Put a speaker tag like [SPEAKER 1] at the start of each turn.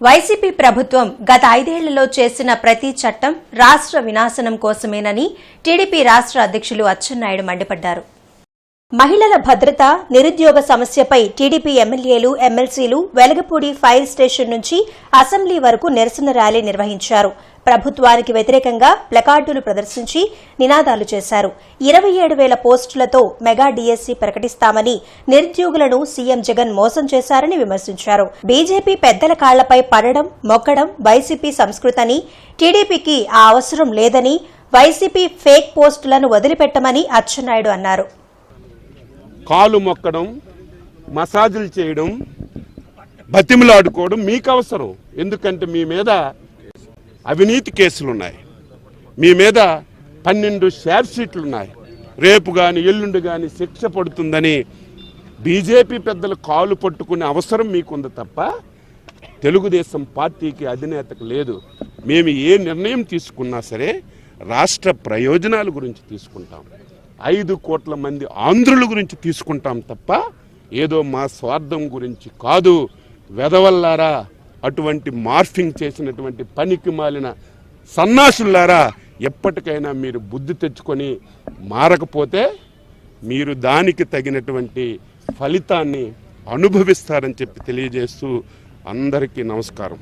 [SPEAKER 1] YCP ప్రభుత్వం గత ఐదేళ్ళలో చేసిన ప్రతి చట్టం రాష్ట్ర వినాశనం కోసమేనని టీడీపీ రాష్ట్ర అధ్యక్షులు అచ్చెన్నాయుడు మండిపడ్డారు. మహిళల భద్రత నిరుద్యోగ సమస్యపై టీడీపీ ఎమ్మెల్యేలు ఎమ్మెల్సీలు వెలగపూడి ఫైర్ స్టేషన్ నుంచి అసెంబ్లీ వరకు నిరసన ర్యాలీ నిర్వహించారు. ప్రభుత్వానికి వ్యతిరేకంగా ప్లకార్డులు ప్రదర్శించి నినాదాలు చేశారు. ఇరవై ఏడు వేల పోస్టులతో మెగా డీఎస్సీ ప్రకటిస్తామని నిరుద్యోగులను సీఎం జగన్ మోసం చేశారని విమర్శించారు. బీజేపీ పెద్దల కాళ్ళపై పడడం మొక్కడం వైసీపీ సంస్కృతని టీడీపీకి ఆ అవసరం లేదని వైసీపీ ఫేక్ పోస్టులను వదిలిపెట్టమని అచ్చెన్నాయుడు అన్నారు.
[SPEAKER 2] కాలు మొక్కడం మసాజులు చేయడం బతిమలాడుకోవడం మీకు అవసరం. ఎందుకంటే మీ మీద అవినీతి కేసులు ఉన్నాయి మీ మీద పన్నెండు షేర్ షీట్లు ఉన్నాయి రేపు కానీ ఎల్లుండి కానీ శిక్ష పడుతుందని బీజేపీ పెద్దలు కాలు పట్టుకునే అవసరం మీకుంది తప్ప తెలుగుదేశం పార్టీకి అధినేతకు లేదు. మేము ఏ నిర్ణయం తీసుకున్నా సరే రాష్ట్ర ప్రయోజనాల గురించి తీసుకుంటాం. ఐదు కోట్ల మంది ఆంధ్రుల గురించి తీసుకుంటాం తప్ప ఏదో మా స్వార్థం గురించి కాదు. వెదవల్లారా అటువంటి మార్ఫింగ్ చేసినటువంటి పనికి మాలిన సన్నాసులారా ఎప్పటికైనా మీరు బుద్ధి తెచ్చుకొని మారకపోతే మీరు దానికి తగినటువంటి ఫలితాన్ని అనుభవిస్తారని చెప్పి తెలియజేస్తూ అందరికీ నమస్కారం.